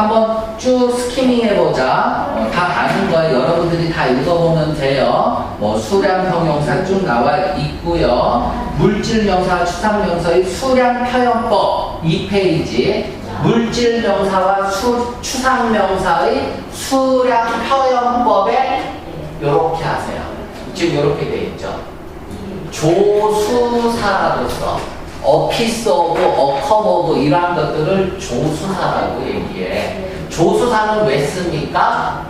한번 쭉 스키밍 해보자. 어, 다 아는 거예요. 여러분들이 다 읽어보면 돼요. 뭐 수량 형용사 쭉 나와 있고요. 물질 명사, 추상 명사의 수량 표현법 2페이지. 물질 명사와 수, 추상 명사의 수량 표현법에 이렇게 하세요. 지금 이렇게 돼 있죠. 조수사로서 어피스 오브, 어컴 오브 이러한 것들을 조수사라고 얘기해. 조수사는 왜 씁니까?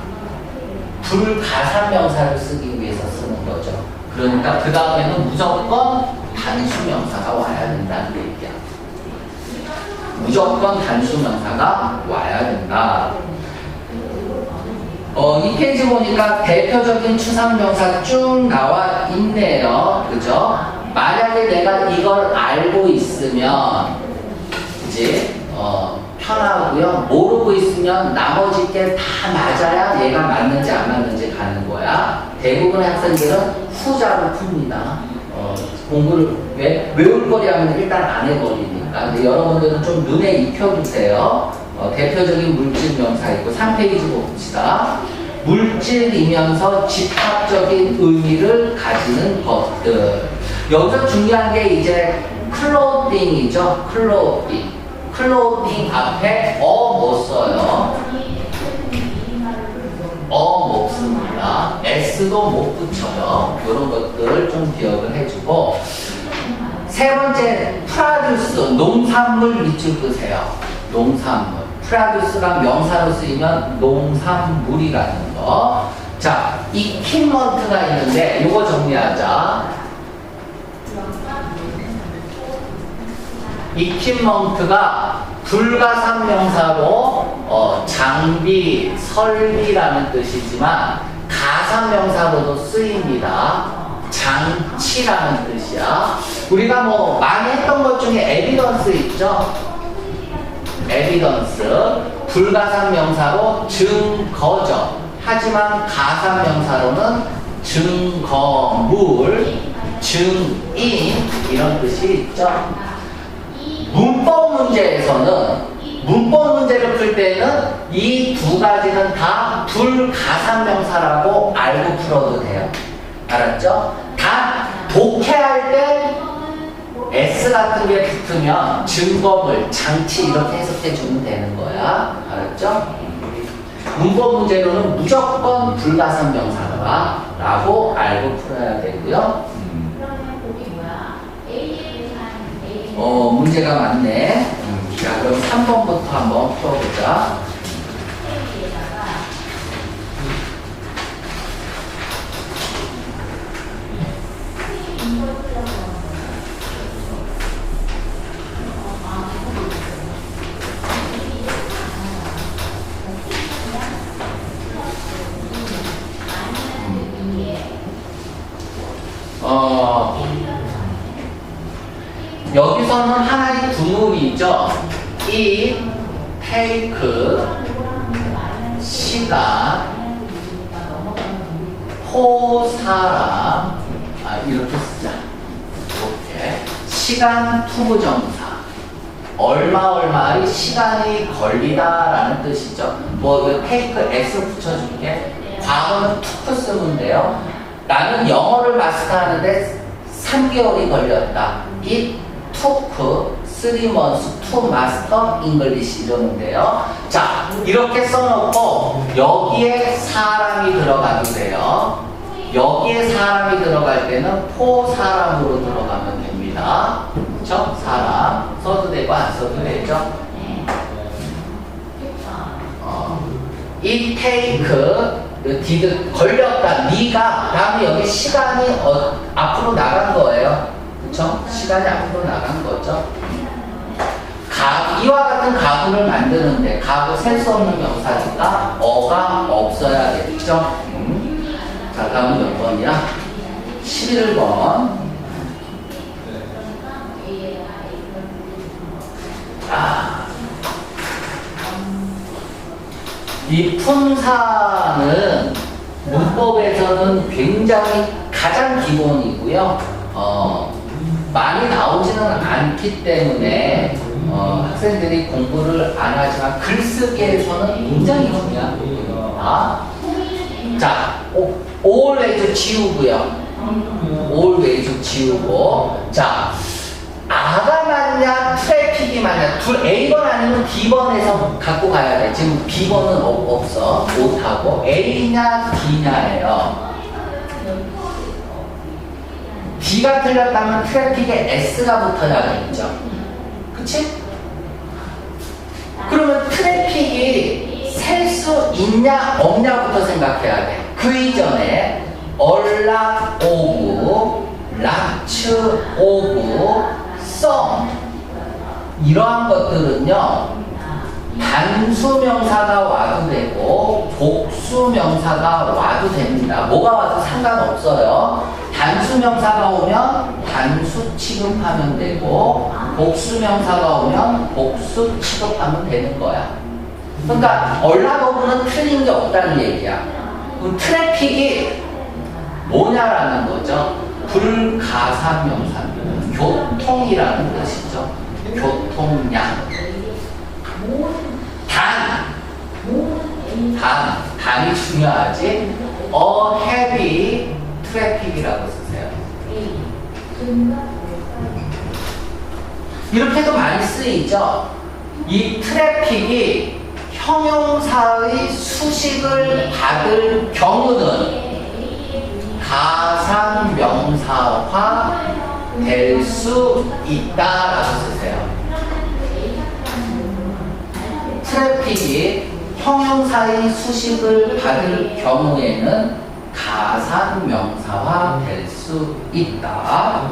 불가산명사를 쓰기 위해서 쓰는 거죠. 그러니까 그 다음에는 무조건 단수명사가 와야 된다는 얘기야. 무조건 단수명사가 와야 된다. 어, 이 페이지 보니까 대표적인 추상명사 쭉 나와 있네요. 그죠? 만약에 내가 이걸 알고 있으면, 이제, 어, 편하고요. 모르고 있으면 나머지 게 다 맞아야 얘가 맞는지 안 맞는지 가는 거야. 대부분의 학생들은 후자로 풉니다. 어, 공부를 왜? 외울 거리 하면 일단 안 해버리니까. 근데 여러분들은 좀 눈에 익혀주세요. 어, 대표적인 물질 명사 있고 3페이지 봅시다. 물질이면서 집합적인 의미를 가지는 것들. 여기서 중요한 게 이제 클로딩이죠. 클로딩. 클로딩 앞에 어못 써요. 어못 씁니다. s도 못 붙여요. 이런 것들 좀 기억을 해주고 세 번째 프라듀스 농산물 밑줄 끄세요. 농산물. 프라듀스가 명사로 쓰이면 농산물이라는 거. 자, 이퀴먼트가 있는데 이거 정리하자. 이퀴먼트가 불가산 명사로 어, 장비, 설비라는 뜻이지만 가산 명사로도 쓰입니다. 장치라는 뜻이야. 우리가 뭐 많이 했던 것 중에 에비던스 있죠? 에비던스. 불가산 명사로 증거죠. 하지만 가산 명사로는 증거물, 증인 이런 뜻이 있죠. 문법 문제에서는 문법 문제를 풀 때는 이 두 가지는 다 불가산명사라고 알고 풀어도 돼요. 알았죠? 다 독해할 때 S 같은 게 붙으면 증거물, 장치 이렇게 해석해 주면 되는 거야. 알았죠? 문법 문제로는 무조건 불가산명사라고 알고 풀어야 되고요. 어, 문제가 많네. 자, 그럼 3번부터 한번 풀어보자. 어, 여기서는 하나의 구문 이죠. 이 테이크 시간 호사람 아 이렇게 쓰자. 이렇게 시간 투부정사 얼마 얼마의 시간이 걸리다라는 뜻이죠. 뭐 이거 테이크 s 붙여줄게. 과거는 투크 쓰면 돼요. 나는 영어를 마스터하는데 3개월이 걸렸다. It took three months to master English 이러는데요. 자, 이렇게 써놓고 여기에 사람이 들어가도 돼요. 여기에 사람이 들어갈 때는 포 사람으로 들어가면 됩니다. 그렇죠? 사람 써도 되고 안 써도 되죠. 어, it take did 걸렸다 네가 다음에 여기 시간이 어, 앞으로 나간 거예요 그쵸? 시간이 앞으로 나간 거죠 가, 이와 같은 가구를 만드는데 가구 셀 수 없는 명사니까 어가 없어야겠죠 음. 자 다음 몇 번이야? 11번 아. 이 품사는 문법에서는 굉장히 가장 기본이고요. 어, 많이 나오지는 않기 때문에 어, 어, 학생들이 공부를 안 하지만 글쓰기에서는 굉장히 중요한 부분입니다. 자, 오, always 지우고요. always 지우고. 자, 아가 맞냐, 트래픽이 맞냐. 둘 A번 아니면 B번에서 갖고 가야 돼. 지금 B번은 없, 없어. 못하고. A냐, B냐예요. B가 틀렸다면 트래픽에 S가 붙어야겠죠. 그치? 그러면 트래픽이 셀 수 있냐 없냐부터 생각해야 돼. 그 이전에 얼락 오브, 락츠 오브, 썸 이러한 것들은요 단수명사가 와도 되고 복수명사가 와도 됩니다. 뭐가 와도 상관없어요. 단수명사가 오면 단수 취급하면 되고 복수명사가 오면 복수 취급하면 되는 거야. 그러니까 얼라버브는 틀린 게 없다는 얘기야. 그럼 트래픽이 뭐냐라는 거죠. 불가사명사입니다. 교통이라는 뜻이죠. 교통량. 단, 단, 단이 중요하지. A heavy traffic이라고 쓰세요. 이렇게도 많이 쓰이죠. 이 트래픽이 형용사의 수식을 받을 경우는 가상명사화 될 수 있다라고 쓰세요. 트래픽이 형용사의 수식을 받을 경우에는 가상명사화 될 수 있다.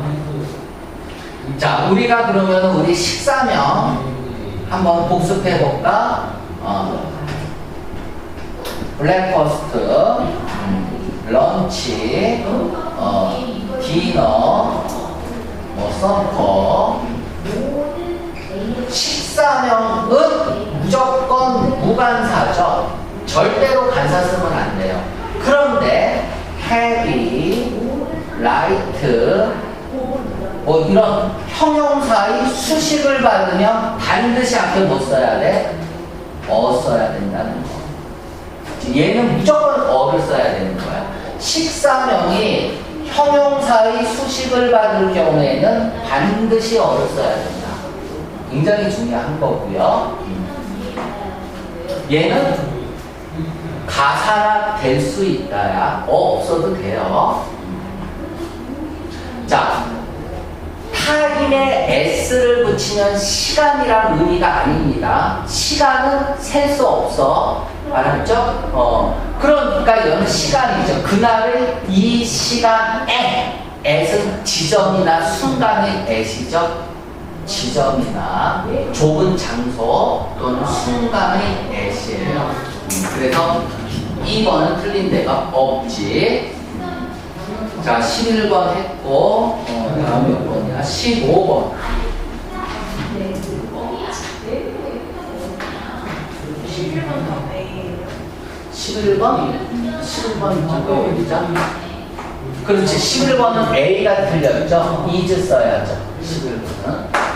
자, 우리가 그러면 우리 식사명 한번 복습해 볼까? 어, 블랙퍼스트, 음, 런치, 어, 디너, 뭐 서커. 식사명은 무조건 무간사죠. 절대로 간사 쓰면 안 돼요. 그런데 heavy, light, 뭐 이런 형용사의 수식을 받으면 반드시 앞에 못 써야 돼? 어 써야 된다는 거. 얘는 무조건 어를 써야 되는 거야. 식사명이 형용사의 수식을 받을 경우에는 반드시 어를 써야 된다. 굉장히 중요한 거고요. 얘는 가사가 될 수 있다야. 어 없어도 돼요. 자, 타임에 s를 붙이면 시간이란 의미가 아닙니다. 시간은 셀 수 없어. 알았죠? 어. 그러니까 이건 시간이죠. 그날의 이 시간에 s는 지점이나 순간의 s이죠. 지점이나 좁은 장소 또는 순간의 s예요. 음, 그래서 2번은 틀린 데가 없지. 자, 11번 했고, 어, 다음 몇 번이야? 15번. 11번? 11번 저거 어디죠? 그렇지, 11번은 A가 틀렸죠? is 써야죠. 11번은.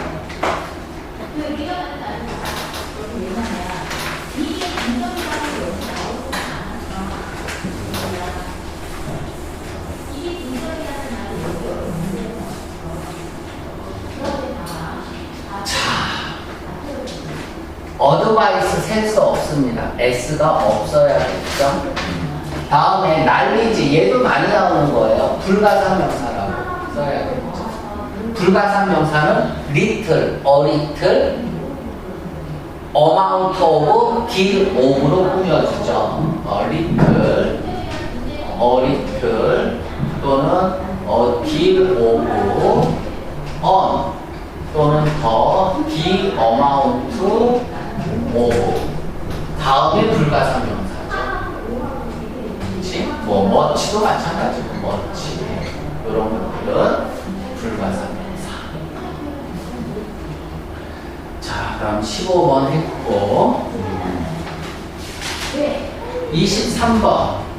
어드바이스 셀수 없습니다. S가 없어야겠죠. 다음에 난리지 얘도 많이 나오는 거예요. 불가상명사라고 써야겠죠. 불가상명사는 little, a little, amount of, deal of로 꾸며주죠. a little, a little 또는 a deal of, on 또는 더, the amount of 다음에 불가상명사죠. 그치? 뭐 멋지도 마찬가지고 멋지 이런 것들은 불가상명사. 자, 그럼 15번 했고 23번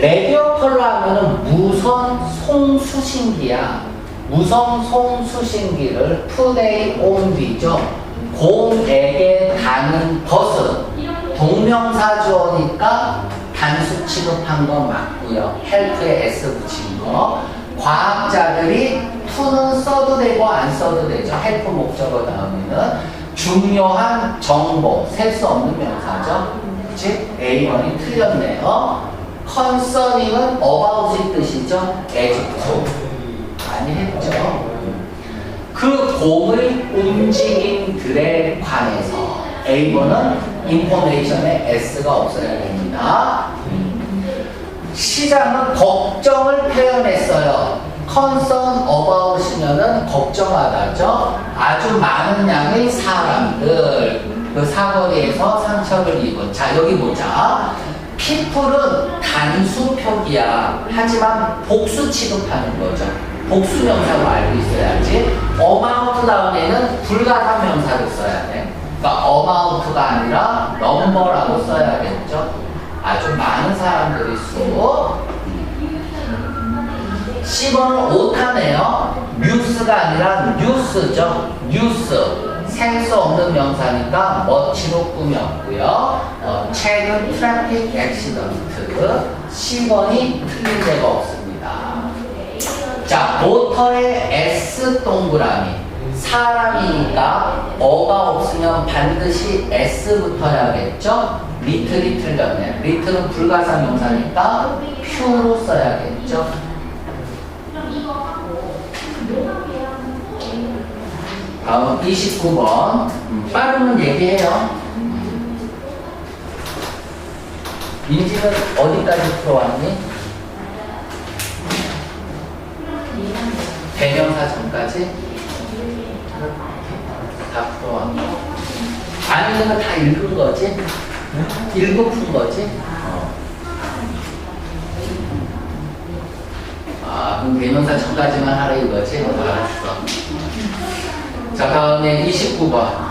레디오컬로 하면은 무선 송수신기야. 무선 송수신기를 푸데이 온비죠. 공에게 가는 것은 동명사주어니까 단수 취급한 거 맞고요. 헬프에 S 붙인 거. 과학자들이 투는 써도 되고 안 써도 되죠. 헬프 목적어 다음에는 중요한 정보, 셀 수 없는 명사죠. 그치? A번이 틀렸네요. Concerning은 about의 뜻이죠. as to. 많이 했죠. 그 공의 움직임들에 관해서 A번은 information에 S가 없어야 됩니다. 시장은 걱정을 표현했어요. concern about이면은 걱정하다죠. 아주 많은 양의 사람들 그 사거리에서 상처를 입은 자 여기 보자. People은 단수 표기야. 하지만 복수 취급하는 거죠. 복수 명사로 알고 있어야지. amount 다음에는 불가산 명사를 써야 돼. 그러니까 amount가 아니라 number라고 써야겠죠. 아주 많은 사람들이 수. 10번은 오타네요. 뉴스가 아니라 뉴스죠. 뉴스. 생수 없는 명사니까 멋지로 꾸몄고요. 어, 책은 트래픽 액시던트. 10번이 틀린 데가 없습니다. 자, 모터의 S 동그라미. 사람이니까 어가 없으면 반드시 S 붙어야겠죠? 리틀이 틀렸네. 리틀은 불가사 명사니까 퓨로 써야겠죠? 다음 29번. 음, 빠르면 얘기해요. 민지는 어디까지 풀어왔니? 대명사 전까지? 다 풀어왔고. 안 읽은 거다 읽은 거지? 읽고 푼 거지? 어. 아, 그럼 대명사 전까지만 하라 이거지? 어, 알았어. 자, 다음에 29번.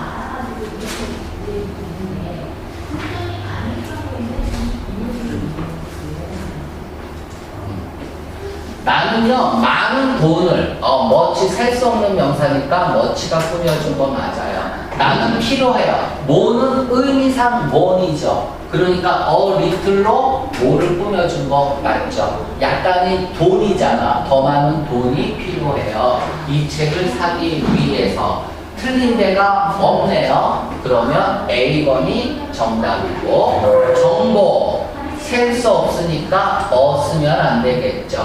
나는요, 많은 돈을, 어, 멋지 살 수 없는 명사니까 멋지가 꾸며준 거 맞아요. 나는 필요해요. 뭐는 의미상 뭐이죠. 그러니까 어 리틀로 뭐를 꾸며준 거 맞죠. 약간의 돈이잖아. 더 많은 돈이 필요해요. 이 책을 사기 위해서. 틀린 데가 없네요. 그러면 A번이 정답이고 정보 셀 수 없으니까 어 쓰면 안 되겠죠.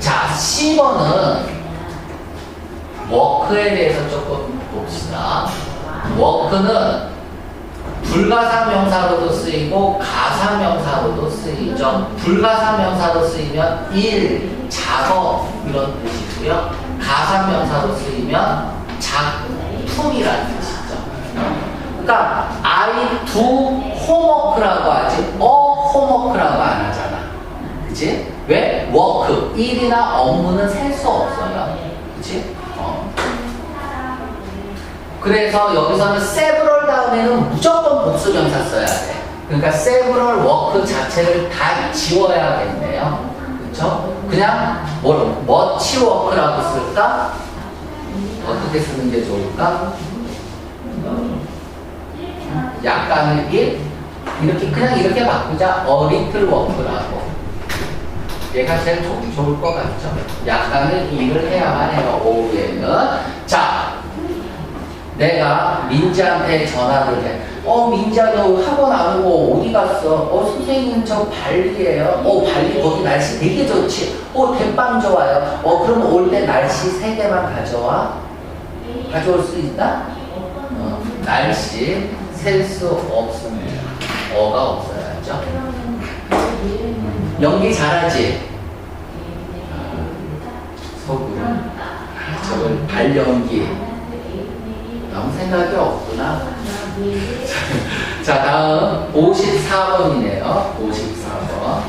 자, C번은 워크에 대해서 조금 봅시다. 워크는 불가사 명사로도 쓰이고 가사 명사로도 쓰이죠. 불가사 명사로 쓰이면 일, 작업 이런 뜻이고요. 가사 명사로 쓰이면 작품이라는 뜻이죠. 그러니까 I do homework라고 하지 어 homework라고 안 하잖아. 그치? 왜? 워크, 일이나 업무는 셀 수 없어요. 그치? 어. 그래서 여기서는 several 다음에는 무조건 복수명사 써야 돼. 그러니까 several work 자체를 다 지워야 겠네요. 그쵸? 그냥 뭘, much work라고 쓸까? 어떻게 쓰는 게 좋을까? 약간의 일? 이렇게, 그냥 이렇게 바꾸자. a little work라고. 얘가 제일 좋, 좋을 것 같죠? 약간의 일을 해야만 해요, 오후에는. 자, 내가 민지한테 전화를 해. 어, 민지야, 너 학원 안 오고 어디 갔어? 어, 선생님, 저 발리예요. 어, 발리 거기 날씨 되게 좋지. 어, 대빵 좋아요. 어, 그럼 올 때 날씨 세 개만 가져와. 가져올 수 있나? 어, 날씨 셀 수 없습니다. 어가 없어야죠. 연기 잘하지? 소금. 저걸 발연기. 아무 생각이 없구나. 자, 다음 54번이네요. 54번.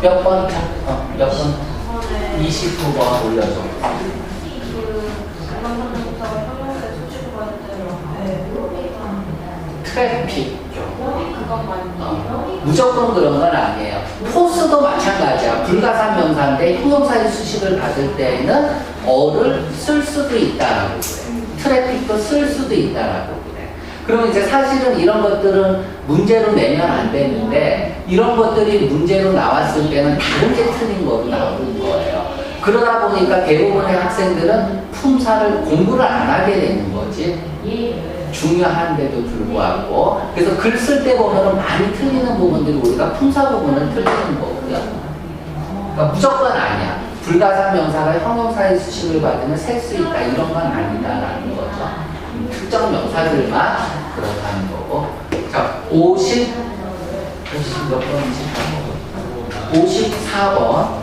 몇 번? 어, 몇 번? 29번 올려줘. 트래픽. 무조건 그런 건 아니에요. 포스도 마찬가지야. 불가산 명사인데 형용사의 수식을 받을 때에는 어를 쓸 수도 있다라고 그래. 트래픽도 쓸 수도 있다라고 그래. 그럼 이제 사실은 이런 것들은 문제로 내면 안 되는데 이런 것들이 문제로 나왔을 때는 다른 게 틀린 거로 나오는 거예요. 그러다 보니까 대부분의 학생들은 품사를 공부를 안 하게 되는 거지. 중요한데도 불구하고 그래서 글 쓸 때 보면은 많이 틀리는 부분들이 우리가 품사 부분을 틀리는 거고요. 그러니까 무조건 아니야. 불가산 명사가 형용사의 수식을 받으면 셀 수 있다 이런 건 아니다라는 거죠. 음, 특정 명사들만 그렇다는 거고. 자, 50 50몇 번인지 54번.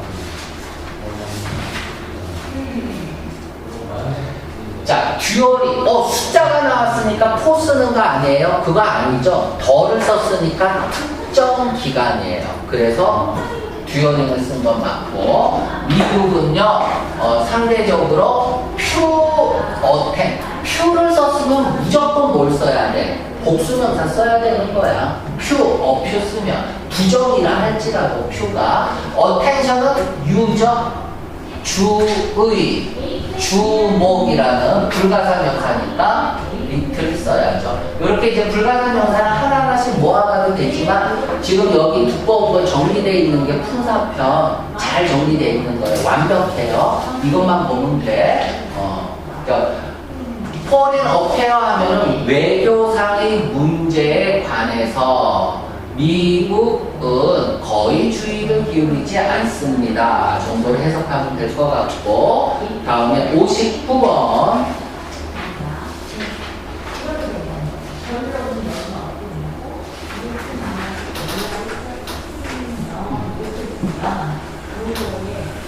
자, 듀얼이, 어, 숫자가 나왔으니까 포 쓰는 거 아니에요? 그거 아니죠? 덜을 썼으니까 특정 기간이에요. 그래서 듀얼링을 쓴 건 맞고, 미국은요, 어, 상대적으로 퓨, 어템, 퓨를 썼으면 무조건 뭘 써야 돼? 복수명사 써야 되는 거야. 퓨, 어퓨 쓰면. 부정이라 할지라도 퓨가. 어텐션은 유저, 주의, 주목이라는 불가산 명사니까 리틀 써야죠. 이렇게 이제 불가산 명사는 하나하나씩 모아가도 되지만 지금 여기 두꺼운 거 정리되어 있는 게 풍사편 잘 정리되어 있는 거예요. 완벽해요. 이것만 보면 돼. 어, 그러니까 포린 어페어 하면은 외교상의 문제에 관해서 미국은 거의 주의를 기울이지 않습니다. 정도로 해석하면 될 것 같고 다음에 59번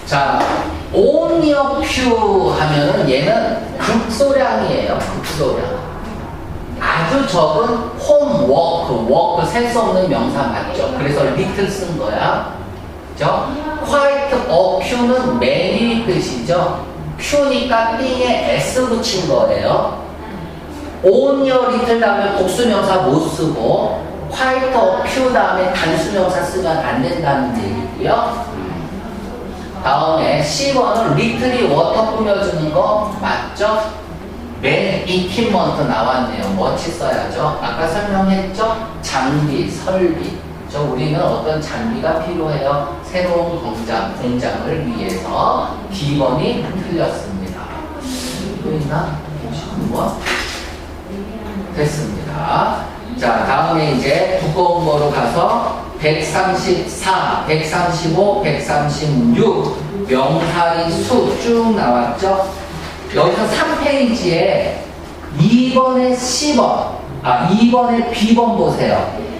자, 온리어 퓨 하면은 얘는 극소량이에요. 극소량. 아주 적은 홈워크, 워크 센스 없는 명사 맞죠? 그래서 리틀 쓴 거야. 그죠? quite a few는 many 뜻이죠? few니까 띵에 s 붙인 거예요. on your little 다음에 복수명사 못 쓰고 quite a few 다음에 단수명사 쓰면 안 된다는 얘기고요. 다음에 10번은 리틀이 워터 뿌려주는 거 맞죠? 맨 이퀴먼트 나왔네요. 써야죠? 아까 설명했죠? 장비, 설비. 저 우리는 어떤 장비가 필요해요? 새로운 공장, 공장을 위해서 D번이 틀렸습니다. 또 있나? 59번? 됐습니다. 자, 다음에 이제 두꺼운 거로 가서 134, 135, 136 명사의 수쭉 나왔죠? 여기서 3페이지에 2번에 C번, 아, 2번에 B번 보세요.